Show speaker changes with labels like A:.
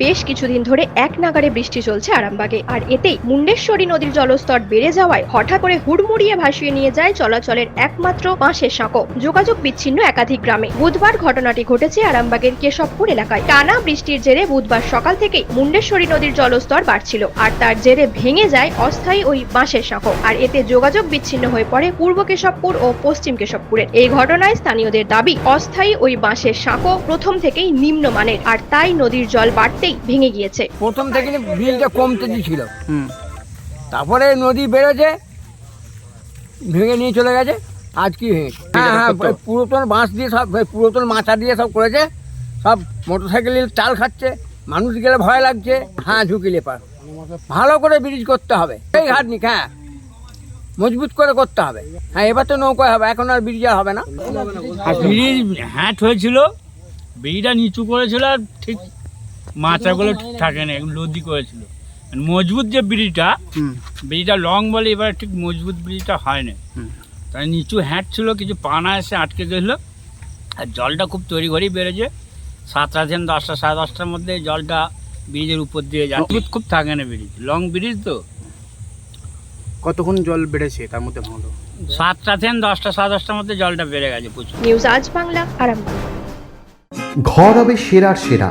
A: বেশ কিছুদিন ধরে এক নাগারে বৃষ্টি চলছে আরামবাগে। আর এতেই মুন্ডেশ্বরী নদীর জলস্তর বেড়ে যাওয়ায় হঠাৎ করে হুড়মুড়িয়ে ভাসিয়ে নিয়ে যায় চলাচলের একমাত্র বাঁশের সাঁকো। যোগাযোগ বিচ্ছিন্ন একাধিক গ্রামে। বুধবার ঘটনাটি ঘটেছে আরামবাগের কেশবপুর এলাকায়। টানা বৃষ্টির জেরে বুধবার সকাল থেকেই মুন্ডেশ্বরী নদীর জলস্তর বাড়ছিল আর তার জেরে ভেঙে যায় অস্থায়ী ওই বাঁশের সাঁকো। আর এতে যোগাযোগ বিচ্ছিন্ন হয়ে পড়ে পূর্ব কেশবপুর ও পশ্চিম কেশবপুরের। এই ঘটনায় স্থানীয়দের দাবি, অস্থায়ী ওই বাঁশের সাঁকো প্রথম থেকেই নিম্নমানের। আর তাই নদীর জল বাড়তেই ভেঙে গিয়েছে।
B: প্রথম থেকে বিলটা কমতে ছিল।
C: হুম।
B: তারপরে নদী বেড়েছে ভেঙে নিয়ে চলে গেছে আজ কি ভেঙেছে হ্যাঁ হ্যাঁ? পুরাতন বাঁশ দিয়ে সব পুরাতন মাচা দিয়ে সব করেছে সব মোটর সাইকেলের চাল খাচ্ছে মানুষ গেলে ভয় লাগছে হ্যাঁ ঝুঁকি লেপার ভালো করে ব্রিজ করতে হবে। এই ঘাটনি হ্যাঁ মজবুত করে করতে হবে। হ্যাঁ এবার তো নৌকায় হবে এখন আর ব্রিজ আর হবে না।
D: ব্রিজ হ্যাট হয়েছিল ব্রিজটা নিচু করেছিল আর ঠিক মাচাগুলো ঠিক থাকে না একদম লদি করেছিল। মজবুত যে ব্রিজটা ব্রিজটা লং বলে এবার ঠিক মজবুত ব্রিজটা হয় না তাই নিচু হ্যাট ছিল কিছু পানা এসে আটকে গেছিল। আর জলটা খুব তৈরি করেই বেড়েছে। সাতটা থেকে দশটা সাড়ে দশটার মধ্যে জলটা ব্রিজের উপর দিয়ে যায় মজবুত খুব থাকে না ব্রিজ। লং ব্রিজ তো।
C: কতক্ষণ জল বেড়েছে? তার মধ্যে
D: সাতটা থেকে দশটা সাড়ে দশটার মধ্যে জলটা বেড়ে গেছে প্রচুর।
A: নিউজ আজ বাংলা আরামবাগ।
E: ঘর হবে সেরার সেরা।